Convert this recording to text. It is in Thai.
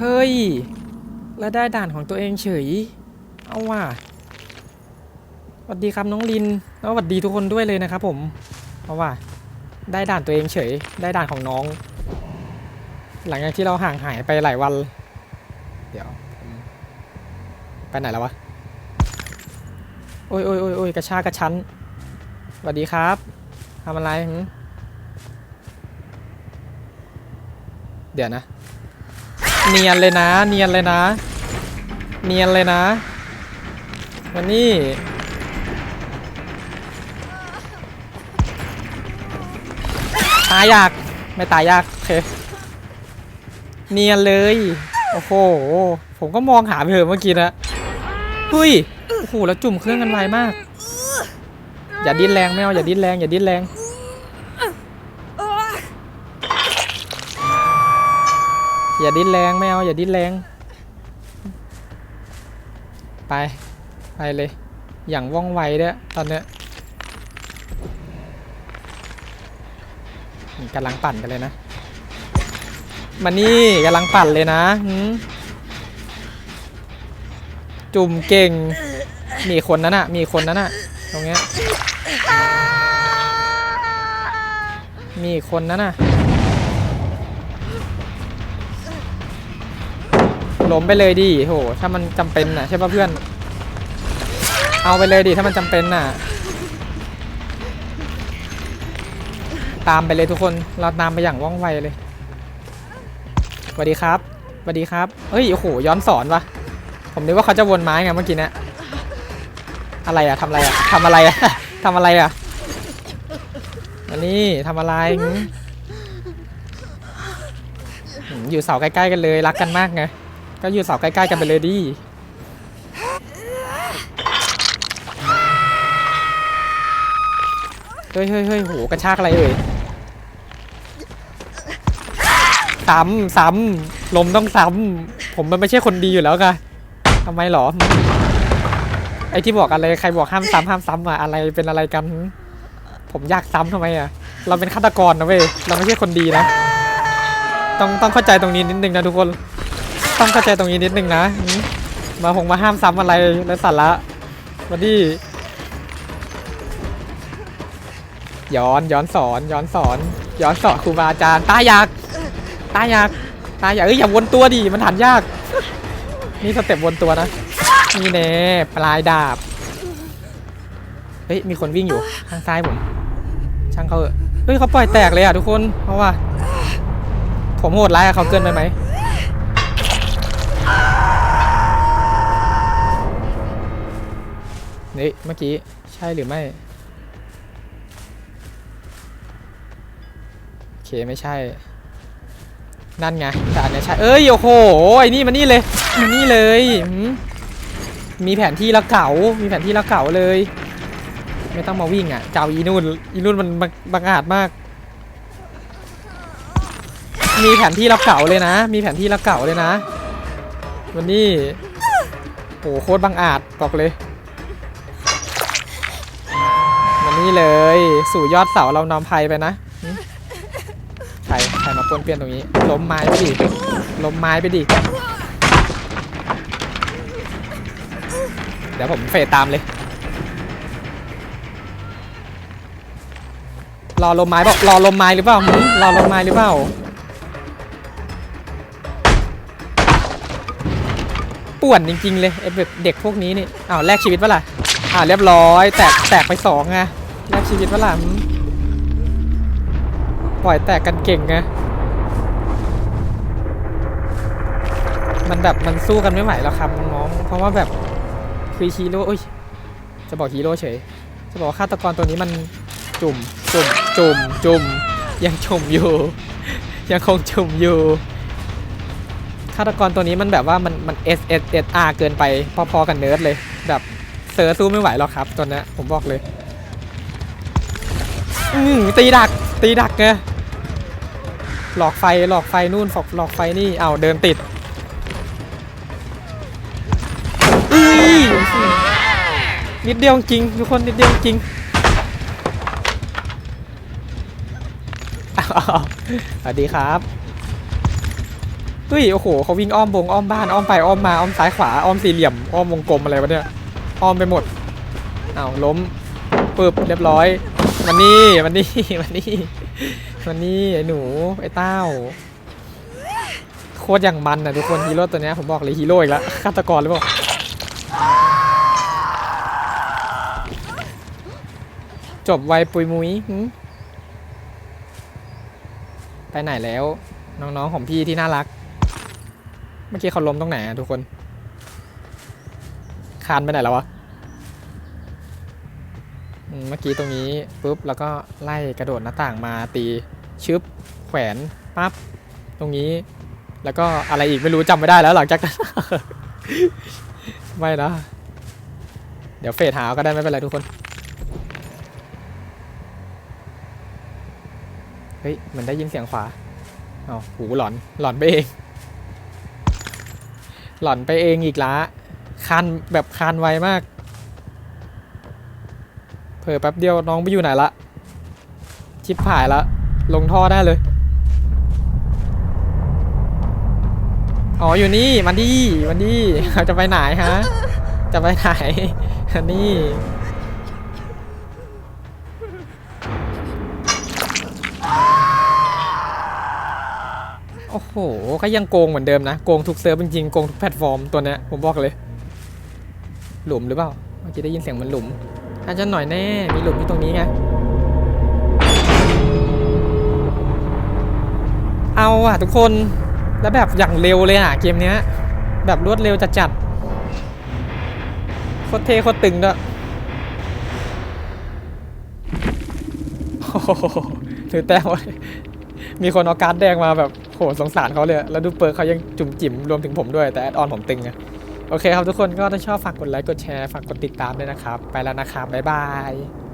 เฮ้ย แล้วได้ด่านของตัวเองเฉย เอาว่ะสวัสดีครับน้องลิน แล้วสวัสดีทุกคนด้วยเลยนะครับผม เอาว่ะได้ด่านตัวเองเฉย ได้ด่านของน้อง หลังจากที่เราห่างหายไปหลายวัน เดี๋ยว ไปไหนแล้ววะ โอ้ยโอ้ยโอ้ยโอ้ยกระชากกระชั้นสวัสดีครับทำอะไร เดี๋ยวนะ เนียนเลยนะ เนียนเลยนะ เนียนเลยนะวันนี้ตายยาก ไม่ตายยากโอเคเนียนเลย โอ้โห ผมก็มองหาเถอเมื่อกี้นะเฮ้ยโอ้โหแล้วจุ่มเครื่องกันไวมาก อย่าดิ้นแรงไม่เอาอย่าดิ้นแรง อย่าดิ้นแรง อย่าดิ้นแรงไม่เอาอย่าดิ้นแรง ไป ไปเลย อย่างว่องไวด้วยตอนเนี้ยกำลังปั่นกันเลยนะมานี่กำลังปั่นเลยนะจุ่มเก่ง มีคนนั้นอะมีคนนั้นอะตรงเนี้ยมีคนนั้นอะ ล้มไปเลยดิโห ถ้ามันจำเป็นน่ะใช่ป่ะเพื่อน เอาไปเลยดิถ้ามันจำเป็นน่ะ ตามไปเลยทุกคน เราตามไปอย่างว่องไวเลยสวัสดีครับสวัสดีครับ เฮ้ย โอ้โห ย้อนสอนวะผมนึกว่าเขาจะวนไม้ไงเมื่อกี้เนะอะไรอะทำอะไรอะทำอะไรอะทำอะไรอะอันนี้ทำอะไรอยู่เสาใกล้ๆกันเลยรักกันมากไง ก็อยู่เสาใกล้ๆกันไปเลยดิเฮ้ยเฮ้ยเฮ้ยโหกระชากอะไรเอ่ยซ้ำซ้ำลมต้องซ้ำผมมันไม่ใช่คนดีอยู่แล้วค่ะทำไมหรอ ไอที่บอกอะไรใครบอกห้ามซ้ำห้ามซ้ำอะอะไรเป็นอะไรกัน ผมอยากซ้ำทำไมอะเราเป็นฆาตกรนะเว้ยเราไม่ใช่คนดีนะ ต้องต้องเข้าใจตรงนี้นิดนึงนะทุกคน ต้องเข้าใจตรงนี้นิดนึงนะ มาหงมาห้ามซ้ำอะไรและสาระมาดิย้อนย้อนสอนย้อนสอน ย้อนสอนครูบาอาจารย์ตาอยากตายยากตายอยากเอ้ยอย่าวนตัวดิมันหันยาก นี่สเต็ปวนตัวนะนี่แน่ปลายดาบเฮ้ยมีคนวิ่งอยู่ข้างซ้ายผมช่างเขาเอ้ยเขาปล่อยแตกเลยอะทุกคนเพราะว่า ผมโหดร้ายเขาเกินไปไหม นี่เมื่อกี้ ใช่หรือไม่ โอเค ไม่ใช่ นั่นไงแต่อันนี้ใช่ เอ้ย โอ้โห ไอ้นี่มานี่เลยมานี่เลย มีแผนที่ละเก่า มีแผนที่ละเก่าเลย ไม่ต้องมาวิ่งอะ เจ้าอีนุ่น อีนุ่นมันบังบังอาจมาก มีแผนที่ละเก่าเลยนะ มีแผนที่ละเก่าเลยนะ วันนี้โหโคตรบังอาจบอกเลย นี้เลย สู่ยอดเสาเรานำภัยไปนะใครใครมาปนเปี้ยนตรงนี้ ล้มไม้ไปดิล้มไม้ไปดิ เดี๋ยวผมเฟดตามเลย รอลมไม้บอกรอลมไม้หรือเปล่ารอลมไม้หรือเปล่า ป่วนจริงๆเลยไอ้แบบเด็กพวกนี้นี่อ้าวแลกชีวิตปะล่ะอ่าเรียบร้อย แตกแตกไปสองไง แลกชีวิตปะล่ะหืมปล่อยแตกกันเก่งไงมันแบบมันสู้กันไม่ไหวแล้วครับน้องเพราะว่าแบบคือฮีโร่อ้ยจะบอกฮีโร่เฉย จะบอกฆาตกรตัวนี้มันจุ่มจุ่มจุ่มจุ่มยังจุ่มอยู่ ยังคงจุ่มอยู่ฆาตกรตัวนี้มันแบบว่ามันมัน S S S R เกินไปพอๆกันเนิร์ดเลย แบบเซอร์สู้ไม่ไหวหรอกครับตัวนี้ผมบอกเลย อืมตีดัก ตีดักไงหลอกไฟหลอกไฟนู่นหลอกหลอกไฟนี่เอาเดินติดอุ้ยนิดเดียวจริงทุกคนนิดเดียวจริงสวัสดีครับเฮ้ยโอ้โหเขาวิ่งอ้อมวงอ้อมบ้านอ้อมไปอ้อมมาอ้อมซ้ายขวาอ้อมสี่เหลี่ยมอ้อมวงกลมอะไรวะเนี่ยอ้อมไปหมดเอ้าล้มปึ๊บเรียบร้อย มันนี่มันนี่มันนี่มันนี่ไอ้หนูไอ้เต้า โคตรอย่างมันนะทุกคนฮีโร่ตัวเนี้ยผมบอกเลยฮีโร่อีกแล้วฆาตกรหรือเปล่าจบไวปุยมุยไปไหนแล้ว น้องๆของพี่ที่น่ารัก เมื่อกี้เขาล้มตรงไหนอะทุกคน คานไปไหนแล้ววะ เมื่อกี้ตรงนี้ปุ๊บแล้วก็ไล่กระโดดหน้าต่างมาตีชึบแขวนปั๊บตรงนี้ แล้วก็อะไรอีกไม่รู้จำไม่ได้แล้วหลังจากนั้นไม่นะเดี๋ยวเฟดหาเอาก็ได้ไม่เป็นไรทุกคนเฮ้ยเหมือนได้ยินเสียงขวาเอาหูหลอนหลอนไปเอง หลอนไปเองอีกละคานแบบคานไวมาก เผลอแป๊บเดียวน้องไปอยู่ไหนละ ชิปหายละ ลงท่อได้เลย อ๋ออยู่นี่มันดีมันดีจะไปไหนฮะ จะไปไหนนนี้โอ้โห ก็ยังโกงเหมือนเดิมนะ โกงทุกเซิร์ฟจริงๆ โกงทุกแพลตฟอร์มตัวเนี้ยผมบอกเลย หลุมหรือเปล่า เมื่อกี้ได้ยินเสียงเหมันหลุม อาจจะหน่อยแน่ มีหลุมที่ตรงนี้ไง เอาอะทุกคน แล้วแบบอย่างเร็วเลยอะเกมเนี้ย แบบรวดเร็วจัดจัดๆโคตรเท่โคตรตึงด้วยโอ้โหถือแต้มไว้มีคนเอาการ์ดแดงมาแบบโหสงสารเขาเลย แล้วดูเปิร์เขายังจุ่มจิ๋มรวมถึงผมด้วย แต่แอดออนผมตึงไง โอเคครับทุกคนก็ถ้าชอบฝากกดไลค์กดแชร์ฝากกดติดตามด้วยนะครับ ไปแล้วนะครับบ๊ายบาย